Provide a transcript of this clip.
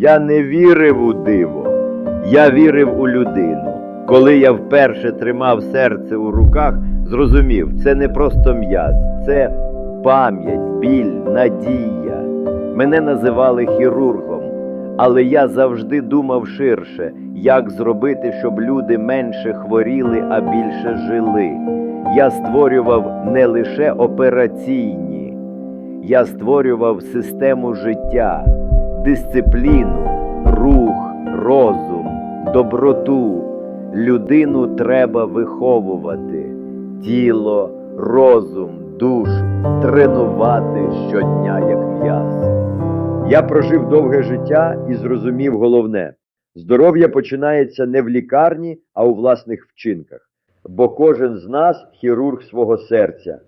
Я не вірив у диво, я вірив у людину. Коли я вперше тримав серце у руках, зрозумів, це не просто м'яз, це пам'ять, біль, надія. Мене називали хірургом, але я завжди думав ширше, як зробити, щоб люди менше хворіли, а більше жили. Я створював не лише операційні, я створював систему життя, дисципліну, рух, розум, доброту. Людину треба виховувати, тіло, розум, душу, тренувати щодня як м'яз. Я прожив довге життя і зрозумів головне: здоров'я починається не в лікарні, а у власних вчинках. Бо кожен з нас хірург свого серця.